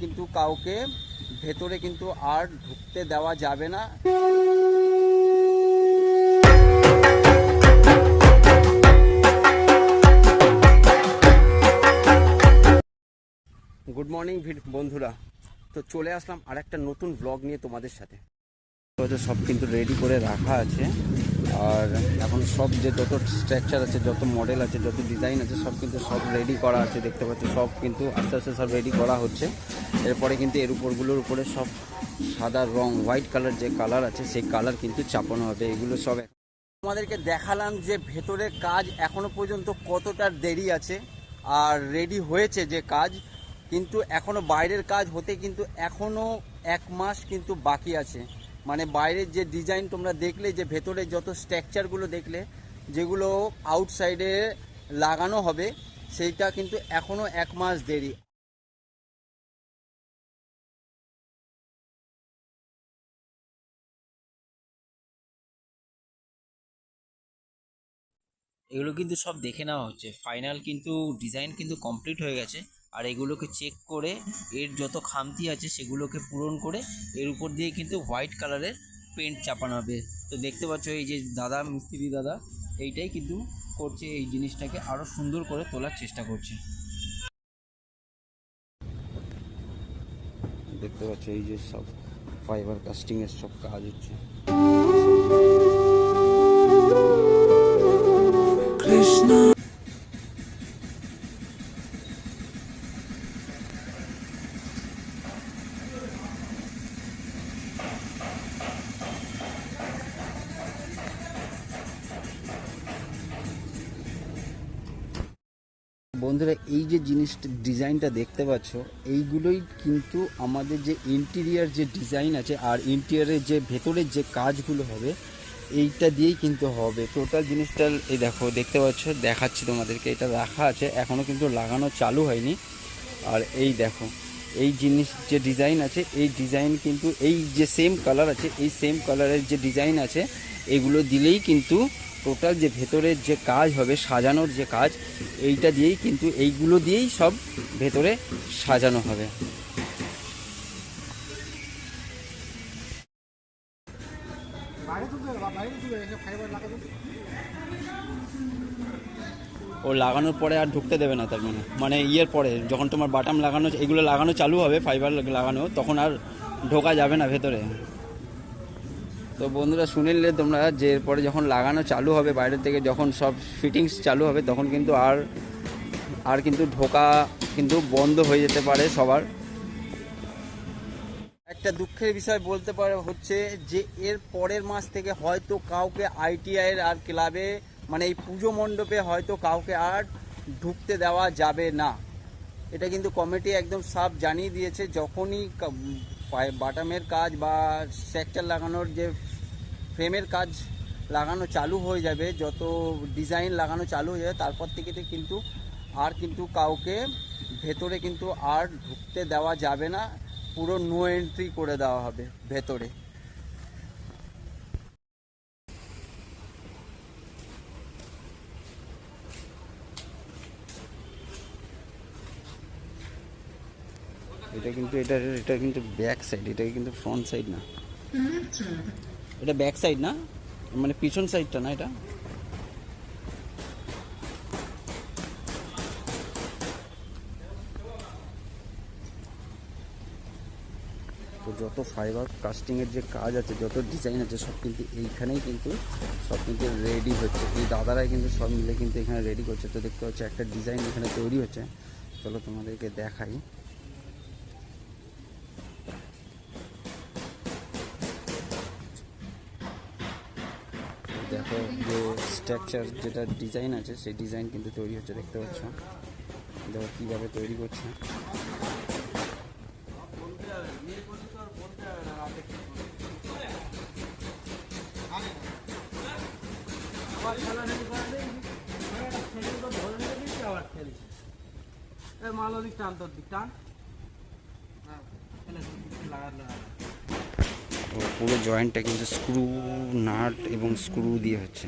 কিন্তু কাউকে ভেতরে কিন্তু আর ঢুকতে দেওয়া যাবে না। গুড মর্নিং বন্ধুরা। তো চলে আসলাম আর একটা নতুন ব্লগ নিয়ে তোমাদের সাথে। সব কিন্তু রেডি করে রাখা আছে। আর এখন সব যে যত স্ট্রাকচার আছে, যত মডেল আছে, যত ডিজাইন আছে, সব কিন্তু সব রেডি করা আছে, দেখতে পাচ্ছ, সব কিন্তু আস্তে আস্তে সব রেডি করা হচ্ছে। এরপরে কিন্তু এর উপরগুলোর উপরে সব সাদা রং হোয়াইট কালার যে কালার আছে, সেই কালার কিন্তু চাপানো হবে। এগুলো সব তোমাদেরকে দেখালাম যে ভেতরের কাজ এখনও পর্যন্ত কতটা দেরি আছে আর রেডি হয়েছে যে কাজ, কিন্তু এখনও বাইরের কাজ হতে কিন্তু এখনও এক মাস কিন্তু বাকি আছে। মানে বাইরের যে ডিজাইন তোমরা দেখলে, যে ভেতরে যত স্ট্রাকচারগুলো দেখলে, যেগুলো আউটসাইডে লাগানো হবে, সেইটা কিন্তু এখনও এক মাস দেরি। এগুলো কিন্তু সব দেখে নেওয়া হচ্ছে। ফাইনাল কিন্তু ডিজাইন কিন্তু কমপ্লিট হয়ে গেছে। আর এগুলোকে চেক করে এর যত খামতি আছে সেগুলোকে পূরণ করে এর উপর দিয়ে কিন্তু হোয়াইট কালারের পেন্ট চাপানো হবে। তো দেখতে পাচ্ছ এই যে দাদা মিস্ত্রি দাদা এইটাই কিন্তু করছে এই জিনিসটাকে আরও সুন্দর করে তোলার চেষ্টা করছে। দেখতে পাচ্ছ এই যে সব ফাইবার কাস্টিংয়ের সব কাজ হচ্ছে। বন্ধুরা, এই যে জিনিসটা, ডিজাইনটা দেখতে পাচ্ছ, এইগুলোই কিন্তু আমাদের যে ইন্টেরিয়ার যে ডিজাইন আছে আর ইন্টেরিয়ারের যে ভেতরের যে কাজগুলো হবে, এইটা দিয়েই কিন্তু হবে। টোটাল জিনিসটা, এই দেখো, দেখতে পাচ্ছ, দেখাচ্ছি তোমাদেরকে, এটা রাখা আছে এখনও কিন্তু লাগানো চালু হয়নি। আর এই দেখো, এই জিনিস যে ডিজাইন আছে, এই ডিজাইন কিন্তু, এই যে সেম কালার আছে, এই সেম কালারের যে ডিজাইন আছে, এগুলো দিলেই কিন্তু টোটাল যে ভেতরের যে কাজ হবে, সাজানোর যে কাজ, এইটা দিয়েই কিন্তু এইগুলো দিয়েই সব ভেতরে সাজানো হবে। ও লাগানোর পরে আর ঢুকতে দেবে না তার মানে। মানে ইয়ের পরে, যখন তোমার বাটাম লাগানো, এগুলো লাগানো চালু হবে ফাইবার লাগানো, তখন আর ঢোকা যাবে না ভেতরে। তো বন্ধুরা শুনে নিলে তোমরা যে এরপরে যখন লাগানো চালু হবে বাইরের থেকে, যখন সব ফিটিংস চালু হবে, তখন কিন্তু আর আর কিন্তু ঢোকা কিন্তু বন্ধ হয়ে যেতে পারে সবার। একটা দুঃখের বিষয় বলতে পারে হচ্ছে যে, এর পরের মাস থেকে হয়তো কাউকে আইটিআইয়ের আর ক্লাবে মানে এই পুজো মণ্ডপে হয়তো কাউকে আর ঢুকতে দেওয়া যাবে না। এটা কিন্তু কমিটি একদম সাফ জানিয়ে দিয়েছে, যখনই বাটামের কাজ বা স্ট্রাকচার লাগানোর যে ফ্রেমের কাজ লাগানো চালু হয়ে যাবে, যত ডিজাইন লাগানো চালু হয়ে যাবে, তারপর থেকে তো কিন্তু আর কিন্তু কাউকে ভেতরে কিন্তু আর ঢুকতে দেওয়া যাবে না, পুরো নো এন্ট্রি করে দেওয়া হবে ভেতরে। এটা কিন্তু এটা এটা কিন্তু ব্যাক সাইড এটা কিন্তু ফ্রন্ট সাইড না। এটা ব্যাক সাইড না? মানে পিছন সাইডটা না এটা? তো যত ফাইবার কাস্টিংয়ের যে কাজ আছে, যত ডিজাইন আছে, সব কিন্তু এইখানেই কিন্তু, সব কিন্তু রেডি হচ্ছে। এই দাদারাই কিন্তু সব মিলে কিন্তু এখানে রেডি করছে। তো দেখতে হচ্ছে একটা ডিজাইন এখানে তৈরি হচ্ছে। চলো তোমাদেরকে দেখাই। দেখো যে স্ট্রাকচার যেটা ডিজাইন আছে সেই ডিজাইন কিন্তু তৈরি হচ্ছে দেখতে পাচ্ছ? দেখো কীভাবে তৈরি করছে। মালো দিক টান তোর দিক টান। তো পুরো জয়েন্টটা কিন্তু স্ক্রু নাট এবং স্ক্রু দিয়ে হচ্ছে।